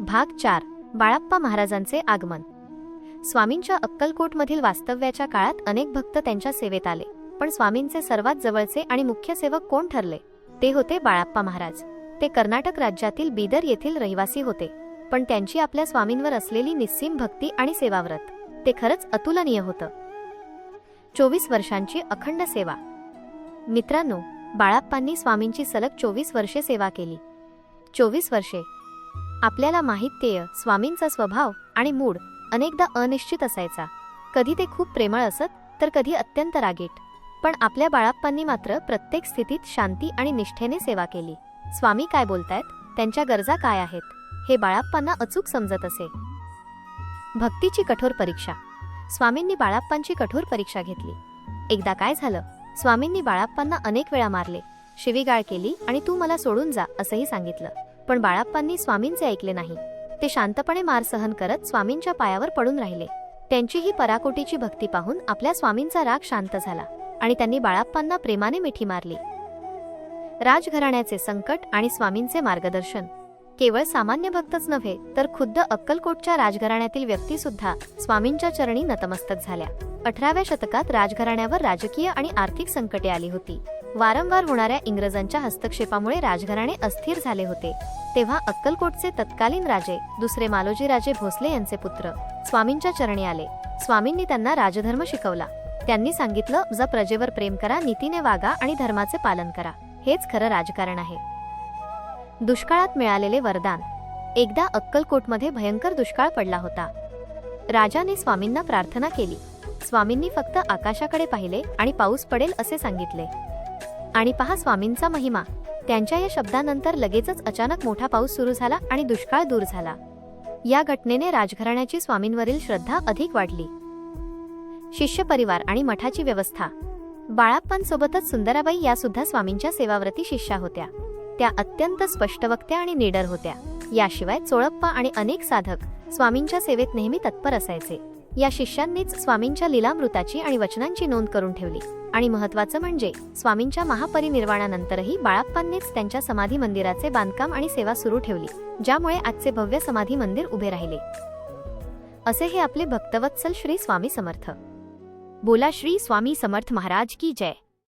भाग चार बाळाप्पा महाराजांचे आगमन. स्वामींच्या अक्कलकोटमधील वास्तव्याच्या काळात अनेक भक्त त्यांच्या सेवेत आले पण स्वामींचे सर्वात जवळचे आणि मुख्य सेवक कोण ठरले? ते होते बाळाप्पा महाराज. ते कर्नाटक राज्यातील बीदर येथील रहिवासी होते पण त्यांची आपल्या स्वामींवर असलेली निस्सीम भक्ती आणि सेवाव्रत ते खरंच अतुलनीय होतं. चोवीस वर्षांची अखंड सेवा. मित्रांनो बाळाप्पांनी स्वामींची सलग चोवीस वर्षे सेवा केली. चोवीस वर्षे आपल्याला माहित्येय स्वामींचा स्वभाव आणि मूड अनेकदा अनिश्चित असायचा. कधी ते खूप प्रेमळ असत तर कधी अत्यंत रागीट. पण आपल्या बाळाप्पांनी मात्र प्रत्येक स्थितीत शांती आणि निष्ठेने सेवा केली. स्वामी काय बोलतायत? त्यांच्या गरजा काय आहेत? हे बाळाप्पांना अचूक समजत असे. भक्तीची कठोर परीक्षा. स्वामींनी बाळाप्पांची कठोर परीक्षा घेतली. एकदा काय झालं? स्वामींनी बाळाप्पांना अनेक वेळा मारले. शिवीगाळ केली आणि तू मला सोडून जा असंही सांगितलं. पण बाळाप्पांनी स्वामींचे ऐकले नाही. ते शांतपणे मार सहन करत स्वामींच्या पायावर पडून राहिले. त्यांची ही पराकोटीची भक्ती पाहून आपल्या स्वामींचा राग शांत झाला आणि त्यांनी बाळाप्पांना प्रेमाने मिठी मारली. राजघराण्याचे संकट आणि स्वामींचे मार्गदर्शन. केवळ सामान्य भक्तच नव्हे तर खुद्द अक्कलकोटच्या राजघराण्यातील व्यक्तीसुद्धा स्वामींच्या चरणी नतमस्तक झाल्या. अठराव्या शतकात राजघराण्यावर राजकीय आणि आर्थिक संकटे आली होती. वारंवार होणाऱ्या इंग्रजांच्या हस्तक्षेपामुळे राजघराणे अस्थिर झाले होते. तेव्हा अक्कलकोटचे तत्कालीन राजे दुसरे मालोजी राजे भोसले यांचे पुत्र स्वामींच्या चरणी आले. स्वामींनी त्यांना राजधर्म शिकवला. त्यांनी सांगितलं जर प्रजेवर प्रेम करा नीतीने वागा आणि धर्माचे पालन करा. हेच खरं राजकारण आहे. दुष्काळात मिळालेले वरदान. एकदा अक्कलकोटमध्ये भयंकर दुष्काळ पडला होता. राजाने स्वामींना प्रार्थना केली. स्वामींनी फक्त आकाशाकडे पाहिले आणि पाऊस पडेल असे सांगितले. आणि पहा स्वामींचा महिमा. त्यांच्या या शब्दानंतर लगेचच अचानक मोठा पाऊस सुरू झाला आणि दुष्काळ दूर झाला. या घटनेने राजघराण्याची स्वामींवरील श्रद्धा अधिक वाढली. शिष्य परिवार आणि मठाची व्यवस्था. बाळाप्पांसोबतच सुंदराबाई या सुद्धा स्वामींच्या सेवाव्रती शिष्या होत्या. त्या अत्यंत स्पष्टवक्त्या आणि निडर होत्या. याशिवाय चोळप्पा आणि अनेक साधक स्वामींच्या सेवेत नेहमी तत्पर असायचे. या शिष्यांनीच स्वामींच्या लीलामृताची आणि वचनांची नोंद करून ठेवली. आणि महत्वाचं म्हणजे स्वामींच्या महापरिनिर्वाणानंतरही बाळाप्पांनीच त्यांच्या समाधी मंदिराचे बांधकाम आणि सेवा सुरू ठेवली ज्यामुळे आजचे भव्य समाधी मंदिर उभे राहिले. असे हे आपले भक्तवत्सल श्री स्वामी समर्थ. बोला श्री स्वामी समर्थ महाराज की जय.